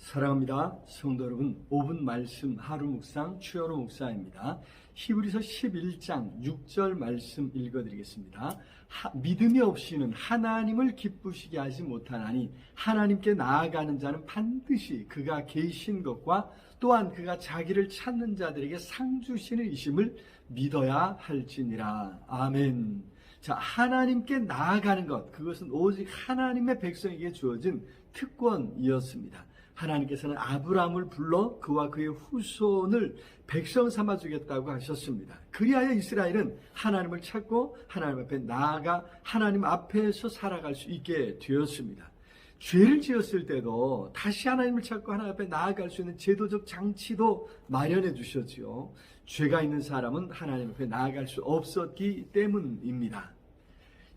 사랑합니다. 성도 여러분, 5분 말씀 하루 묵상 추여로 목사입니다. 히브리서 11장 6절 말씀 읽어드리겠습니다. 하, 믿음이 없이는 하나님을 기쁘시게 하지 못하나니 하나님께 나아가는 자는 반드시 그가 계신 것과 또한 그가 자기를 찾는 자들에게 상 주시는 이심을 믿어야 할지니라. 아멘. 자, 하나님께 나아가는 것, 그것은 오직 하나님의 백성에게 주어진 특권이었습니다. 하나님께서는 아브라함을 불러 그와 그의 후손을 백성 삼아 주겠다고 하셨습니다. 그리하여 이스라엘은 하나님을 찾고 하나님 앞에 나아가 하나님 앞에서 살아갈 수 있게 되었습니다. 죄를 지었을 때도 다시 하나님을 찾고 하나님 앞에 나아갈 수 있는 제도적 장치도 마련해 주셨지요. 죄가 있는 사람은 하나님 앞에 나아갈 수 없었기 때문입니다.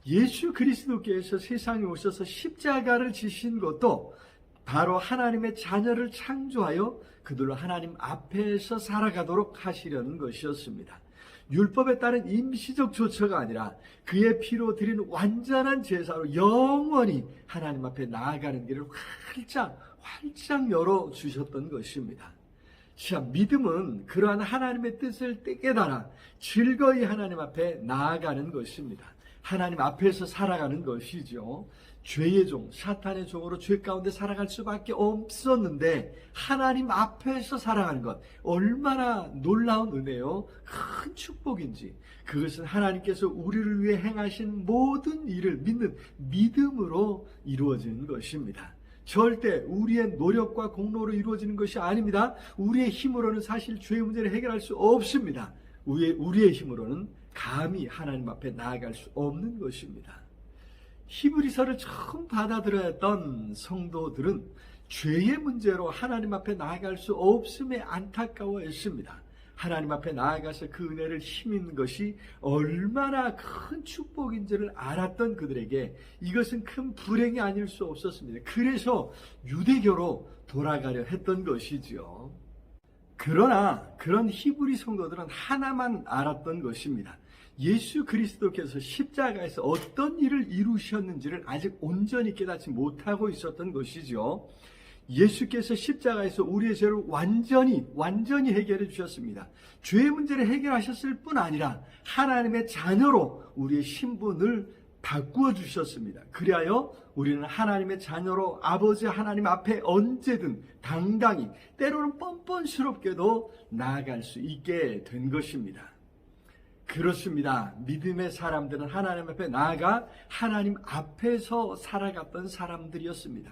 예수 그리스도께서 세상에 오셔서 십자가를 지신 것도 바로 하나님의 자녀를 창조하여 그들로 하나님 앞에서 살아가도록 하시려는 것이었습니다. 율법에 따른 임시적 조처가 아니라 그의 피로 드린 완전한 제사로 영원히 하나님 앞에 나아가는 길을 활짝 활짝 열어 주셨던 것입니다. 자, 믿음은 그러한 하나님의 뜻을 깨달아 즐거이 하나님 앞에 나아가는 것입니다. 하나님 앞에서 살아가는 것이죠. 죄의 종, 사탄의 종으로 죄 가운데 살아갈 수밖에 없었는데 하나님 앞에서 살아가는 것 얼마나 놀라운 은혜요, 큰 축복인지 그것은 하나님께서 우리를 위해 행하신 모든 일을 믿는 믿음으로 이루어지는 것입니다. 절대 우리의 노력과 공로로 이루어지는 것이 아닙니다. 우리의 힘으로는 사실 죄의 문제를 해결할 수 없습니다. 우리의, 우리의 힘으로는 감히 하나님 앞에 나아갈 수 없는 것입니다. 히브리서를 처음 받아들여야 했던 성도들은 죄의 문제로 하나님 앞에 나아갈 수 없음에 안타까워했습니다. 하나님 앞에 나아가서 그 은혜를 힘입는 것이 얼마나 큰 축복인지를 알았던 그들에게 이것은 큰 불행이 아닐 수 없었습니다. 그래서 유대교로 돌아가려 했던 것이지요. 그러나 그런 히브리 성도들은 하나만 알았던 것입니다. 예수 그리스도께서 십자가에서 어떤 일을 이루셨는지를 아직 온전히 깨닫지 못하고 있었던 것이죠. 예수께서 십자가에서 우리의 죄를 완전히 완전히 해결해 주셨습니다. 죄의 문제를 해결하셨을 뿐 아니라 하나님의 자녀로 우리의 신분을 바꾸어 주셨습니다. 그리하여 우리는 하나님의 자녀로 아버지 하나님 앞에 언제든 당당히 때로는 뻔뻔스럽게도 나아갈 수 있게 된 것입니다. 그렇습니다. 믿음의 사람들은 하나님 앞에 나아가 하나님 앞에서 살아갔던 사람들이었습니다.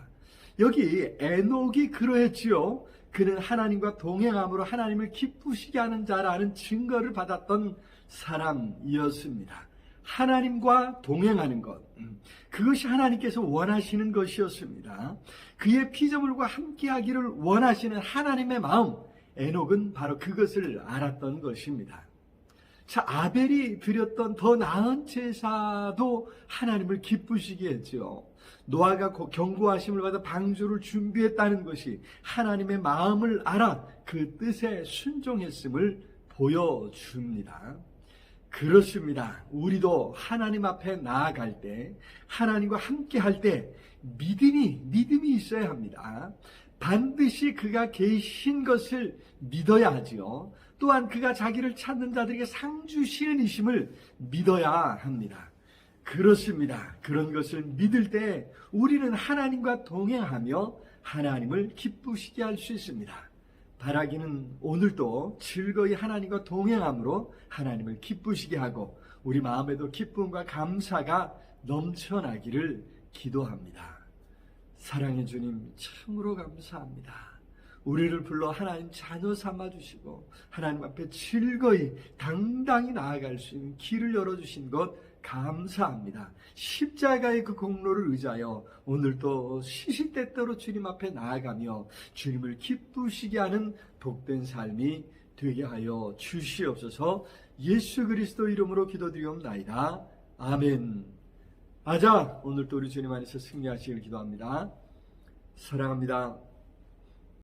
여기 에녹이 그러했지요. 그는 하나님과 동행함으로 하나님을 기쁘시게 하는 자라는 증거를 받았던 사람이었습니다. 하나님과 동행하는 것. 음, 그것이 하나님께서 원하시는 것이었습니다. 그의 피조물과 함께하기를 원하시는 하나님의 마음. 에녹은 바로 그것을 알았던 것입니다. 자, 아벨이 드렸던 더 나은 제사도 하나님을 기쁘시게 했죠. 노아가 경고하심을 받아 방주를 준비했다는 것이 하나님의 마음을 알아 그 뜻에 순종했음을 보여줍니다. 그렇습니다. 우리도 하나님 앞에 나아갈 때, 하나님과 함께 할 때, 믿음이, 믿음이 있어야 합니다. 반드시 그가 계신 것을 믿어야 하지요. 또한 그가 자기를 찾는 자들에게 상 주시는 이심을 믿어야 합니다. 그렇습니다. 그런 것을 믿을 때 우리는 하나님과 동행하며 하나님을 기쁘시게 할 수 있습니다. 바라기는 오늘도 즐거이 하나님과 동행함으로 하나님을 기쁘시게 하고 우리 마음에도 기쁨과 감사가 넘쳐나기를 기도합니다. 사랑해 주님 참으로 감사합니다. 우리를 불러 하나님 자녀 삼아 주시고 하나님 앞에 즐거이 당당히 나아갈 수 있는 길을 열어 주신 것 감사합니다. 십자가의 그 공로를 의지하여 오늘도 시시때때로 주님 앞에 나아가며 주님을 기쁘시게 하는 복된 삶이 되게 하여 주시옵소서. 예수 그리스도 이름으로 기도드리옵나이다. 아멘. 아자 오늘도 우리 주님 안에서 승리하시길 기도합니다. 사랑합니다.